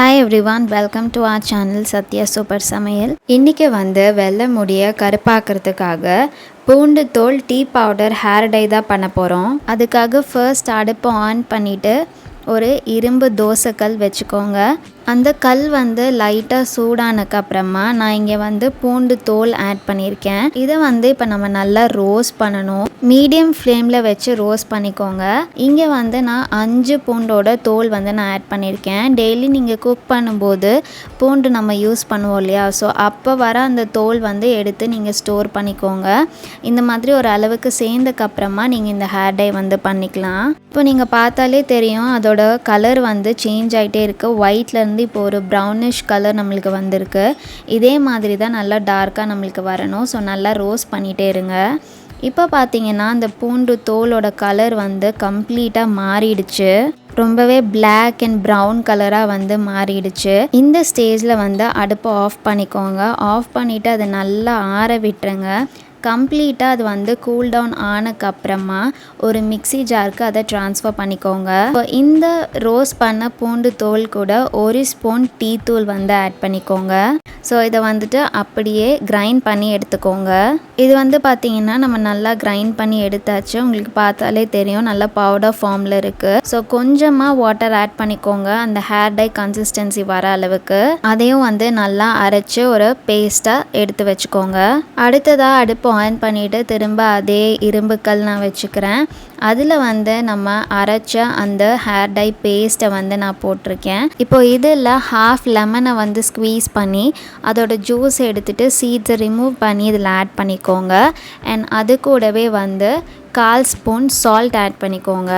Hi everyone welcome to our channel Sathya super சமையல் இன்றைக்கி வந்து வெள்ளை முடியை கருப்பாக்குறதுக்காக பூண்டு தோல் டீ பவுடர் ஹேர் டை தான் பண்ண போகிறோம் அதுக்காக ஃபர்ஸ்ட் அடுப்பை ஆன் பண்ணிவிட்டு ஒரு இரும்பு தோசைக்கல் வச்சுக்கோங்க. அந்த கல் வந்து லைட்டாக சூடானக்கு அப்புறமா நான் இங்கே வந்து பூண்டு தோல் ஆட் பண்ணியிருக்கேன். இதை வந்து இப்போ நம்ம நல்லா ரோஸ்ட் பண்ணணும். மீடியம் ஃப்ளேமில் வச்சு ரோஸ்ட் பண்ணிக்கோங்க. இங்கே வந்து நான் அஞ்சு பூண்டோட தோல் வந்து நான் ஆட் பண்ணியிருக்கேன். டெய்லி நீங்கள் குக் பண்ணும்போது பூண்டு நம்ம யூஸ் பண்ணுவோம் இல்லையா? ஸோ அப்போ வர அந்த தோல் வந்து எடுத்து நீங்கள் ஸ்டோர் பண்ணிக்கோங்க. இந்த மாதிரி ஒரு அளவுக்கு சேர்ந்தக்கப்புறமா நீங்கள் இந்த ஹேர் டை வந்து பண்ணிக்கலாம். இப்போ நீங்கள் பார்த்தாலே தெரியும் அதோட கலர் வந்து சேஞ்ச் ஆகிட்டே இருக்குது ஒயிட்லேருந்து வந்து இப்போ ஒரு ப்ரௌனிஷ் கலர் நம்மளுக்கு வந்திருக்கு. இதே மாதிரி தான் நல்லா டார்க்காக நம்மளுக்கு வரணும். ஸோ நல்லா ரோஸ்ட் பண்ணிகிட்டே இருங்க. இப்போ பார்த்தீங்கன்னா அந்த பூண்டு தோலோட கலர் வந்து கம்ப்ளீட்டாக மாறிடுச்சு. ரொம்பவே பிளாக் அண்ட் ப்ரௌன் கலராக வந்து மாறிடுச்சு. இந்த ஸ்டேஜில் வந்து அடுப்பை ஆஃப் பண்ணிக்கோங்க. ஆஃப் பண்ணிவிட்டு அதை நல்லா ஆற விட்டுருங்க. கம்ப்ளீட்டாக அது வந்து கூல் டவுன் ஆனதுக்கப்புறமா ஒரு மிக்சி ஜாருக்கு அதை ட்ரான்ஸ்ஃபர் பண்ணிக்கோங்க. இப்போ இந்த ரோஸ் பண்ண பூண்டு தோல் கூட ஒரு ஸ்பூன் டீ தூள் வந்து ஆட் பண்ணிக்கோங்க. ஸோ இதை வந்துட்டு அப்படியே கிரைண்ட் பண்ணி எடுத்துக்கோங்க. இது வந்து பார்த்தீங்கன்னா நம்ம நல்லா கிரைண்ட் பண்ணி எடுத்தாச்சு. உங்களுக்கு பார்த்தாலே தெரியும். நல்லா பவுடர் ஃபார்மில் இருக்குது ஸோ கொஞ்சமாக வாட்டர் ஆட் பண்ணிக்கோங்க. அந்த ஹேர் டை கன்சிஸ்டன்சி வர அளவுக்கு. அதையும் வந்து நல்லா அரைச்சி ஒரு பேஸ்ட்டாக எடுத்து வச்சுக்கோங்க. அடுத்ததாக அடுப்பு ஆன் பண்ணிவிட்டு திரும்ப அதே இரும்புக்கல் நான் வச்சுக்கிறேன். அதில் வந்து நம்ம அரைச்ச அந்த ஹேர் டை பேஸ்ட்டை வந்து நான் போட்டிருக்கேன். இப்போ இதில் ஹாஃப் லெமனை வந்து ஸ்க்வீஸ் பண்ணி அதோட ஜூஸ் எடுத்துகிட்டு சீட்ஸை ரிமூவ் பண்ணி இதில் ஆட் பண்ணிக்கோங்க. அண்ட் அது கூடவே வந்து கால் ஸ்பூன் சால்ட் ஆட் பண்ணிக்கோங்க.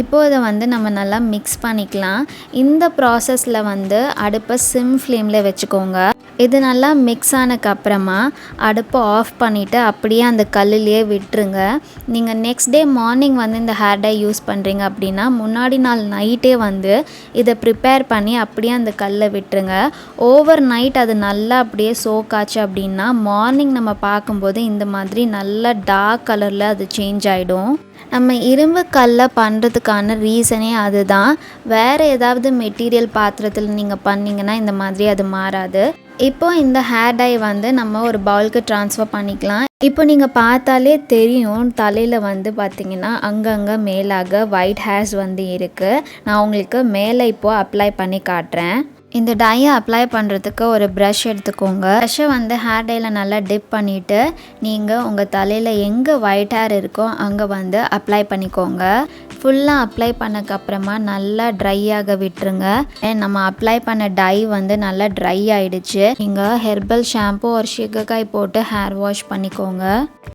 இப்போ இதை வந்து நம்ம நல்லா மிக்ஸ் பண்ணிக்கலாம். இந்த ப்ராசஸில் வந்து அடுப்பை சிம் ஃப்ளேமில் வச்சுக்கோங்க. இது நல்லா மிக்ஸ் ஆனதுக்கப்புறமா அடுப்பை ஆஃப் பண்ணிவிட்டு அப்படியே அந்த கல்லுலேயே விட்டுருங்க. நீங்கள் நெக்ஸ்ட் டே மார்னிங் வந்து இந்த ஹேர் டை யூஸ் பண்ணுறீங்க அப்படின்னா முன்னாடி நாள் நைட்டே வந்து இதை ப்ரிப்பேர் பண்ணி அப்படியே அந்த கல்லை விட்டுருங்க. ஓவர் நைட் அது நல்லா அப்படியே சோக்காச்சு அப்படின்னா மார்னிங் நம்ம பார்க்கும்போது இந்த மாதிரி நல்லா டார்க் கலரில் அது சேஞ்ச் ஆகிடும் நம்ம இரும்பு கல்லில் பண்ணுறதுக்கான ரீசனே அதுதான். வேறு ஏதாவது மெட்டீரியல் பாத்திரத்தில் நீங்கள் பண்ணிங்கன்னா இந்த மாதிரி அது மாறாது. இப்போ இந்த ஹேர் டை வந்து நம்ம ஒரு பவுலுக்கு ட்ரான்ஸ்ஃபர் பண்ணிக்கலாம். இப்போ நீங்கள் பார்த்தாலே தெரியும் தலையில் வந்து பார்த்திங்கன்னா அங்கங்கே மேலாக ஒயிட் ஹேர்ஸ் வந்து இருக்குது நான் உங்களுக்கு மேலே இப்போது அப்ளை பண்ணி காட்டுறேன். இந்த டையை அப்ளை பண்ணுறதுக்கு ஒரு ப்ரஷ் எடுத்துக்கோங்க. ப்ரஷ்ஷை வந்து ஹேர் டையில் நல்லா டிப் பண்ணிவிட்டு நீங்கள் உங்கள் தலையில் எங்கே ஒயிட் ஹேர் இருக்கோ அங்கே வந்து அப்ளை பண்ணிக்கோங்க. ஃபுல்லாக அப்ளை பண்ணக்கப்புறமா நல்லா ட்ரை ஆக விட்டுருங்க. நம்ம அப்ளை பண்ண டை வந்து நல்லா ட்ரை ஆகிடுச்சு நீங்கள் ஹெர்பல் ஷாம்பு ஒரு சிகக்காய் போட்டு ஹேர் வாஷ் பண்ணிக்கோங்க.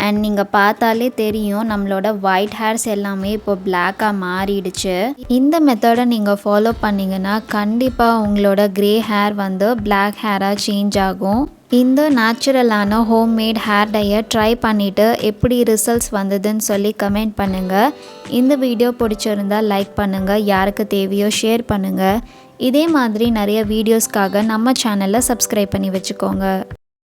அண்ட் நீங்கள் பார்த்தாலே தெரியும் நம்மளோட ஒயிட் ஹேர்ஸ் எல்லாமே இப்போ பிளாக்காக மாறிடுச்சு. இந்த மெத்தடை நீங்கள் ஃபாலோ பண்ணிங்கன்னா கண்டிப்பாக உங்களோட க்ரே ஹேர் வந்து பிளாக் ஹேராக சேஞ்ச் ஆகும். இந்த நேச்சுரலான ஹோம்மேட் ஹேர் டையை ட்ரை பண்ணிவிட்டு எப்படி ரிசல்ட்ஸ் வந்ததுன்னு சொல்லி கமெண்ட் பண்ணுங்கள் இந்த வீடியோ பிடிச்சிருந்தால் லைக் பண்ணுங்கள் யாருக்கு தேவையோ ஷேர் பண்ணுங்கள் இதே மாதிரி நிறைய வீடியோஸ்க்காக நம்ம சேனலை சப்ஸ்கிரைப் பண்ணி வச்சுக்கோங்க.